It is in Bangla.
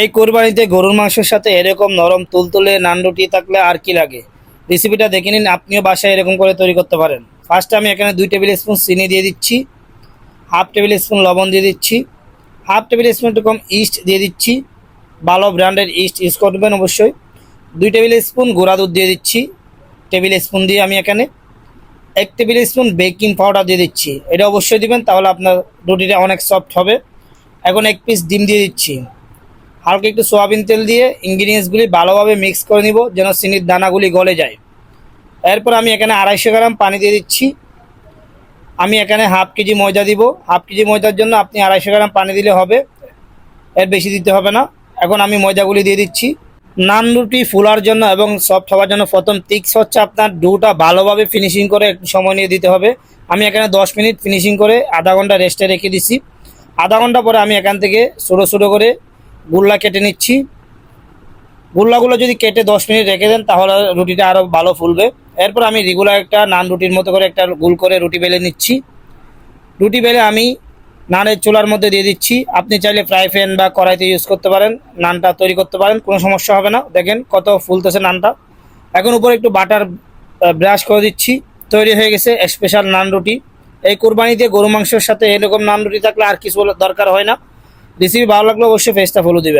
এই কোরবানিতে গরুর মাংসের সাথে এরকম নরম তুলতুলে নান রুটি থাকলে আর কি লাগে? রেসিপিটা দেখে নিন, আপনিও বাসায় এরকম করে তৈরি করতে পারেন। ফার্স্টে আমি এখানে দুই টেবিল স্পুন চিনি দিয়ে দিচ্ছি, হাফ টেবিল স্পুন লবণ দিয়ে দিচ্ছি, হাফ টেবিল স্পুন একটু কম ইস্ট দিয়ে দিচ্ছি, ভালো ব্র্যান্ডের ইস্ট ইউজ করবেন অবশ্যই। দুই টেবিল স্পুন গুঁড়া দুধ দিয়ে দিচ্ছি, টেবিল স্পুন দিয়ে আমি এখানে এক টেবিল স্পুন বেকিং পাউডার দিয়ে দিচ্ছি। এটা অবশ্যই দিবেন, তাহলে আপনার রুটিটা অনেক সফট হবে। এখন এক পিস ডিম দিয়ে দিচ্ছি। হালকা একটু সোয়াবিন তেল দিয়ে ইনগ্রিডিয়েন্টসগুলি ভালোভাবে মিক্স করে নিব, যেন চিনির দানাগুলি গলে যায়। এরপর আমি এখানে আড়াইশো গ্রাম পানি দিয়ে দিচ্ছি। আমি এখানে হাফ কেজি ময়দা দিব। হাফ কেজি ময়দার জন্য আপনি আড়াইশো গ্রাম পানি দিলে হবে। এর বেশি দিতে হবে না। এখন আমি ময়দাগুলি দিয়ে দিচ্ছি। নান রুটি ফুলার জন্য এবং সফট হওয়ার জন্য প্রথম টিক্স হচ্ছে আপনার ডোটা ভালোভাবে ফিনিশিং করে একটু সময় নিয়ে দিতে হবে। আমি এখানে দশ মিনিট ফিনিশিং করে আধা ঘণ্টা রেস্টে রেখে দিছি। আধা ঘণ্টা পরে আমি এখান থেকে ছোটো ছোটো করে গুল্লা কেটে নিচ্ছি। গুল্লাগুলো যদি কেটে দশ মিনিট রেখে দেন, তাহলে রুটিটা আরও ভালো ফুলবে। এরপর আমি রেগুলার একটা নান রুটির মতো করে একটা গুল করে রুটি বেলে নিচ্ছি। রুটি বেলে আমি নানের চুলার মধ্যে দিয়ে দিচ্ছি। আপনি চাইলে ফ্রাই প্যান বা কড়াইতে ইউজ করতে পারেন, নানটা তৈরি করতে পারেন, কোনো সমস্যা হবে না। দেখেন কত ফুলতেছে নানটা। এখন উপরে একটু বাটার ব্রাশ করে দিচ্ছি। তৈরি হয়ে গেছে স্পেশাল নান রুটি। এই কোরবানিতে গরু মাংসের সাথে এরকম নান রুটি থাকলে আর কিছু দরকার হয় না। রেসিপি ভালো লাগলে অবশ্যই ফেসটা ফলো দিবেন।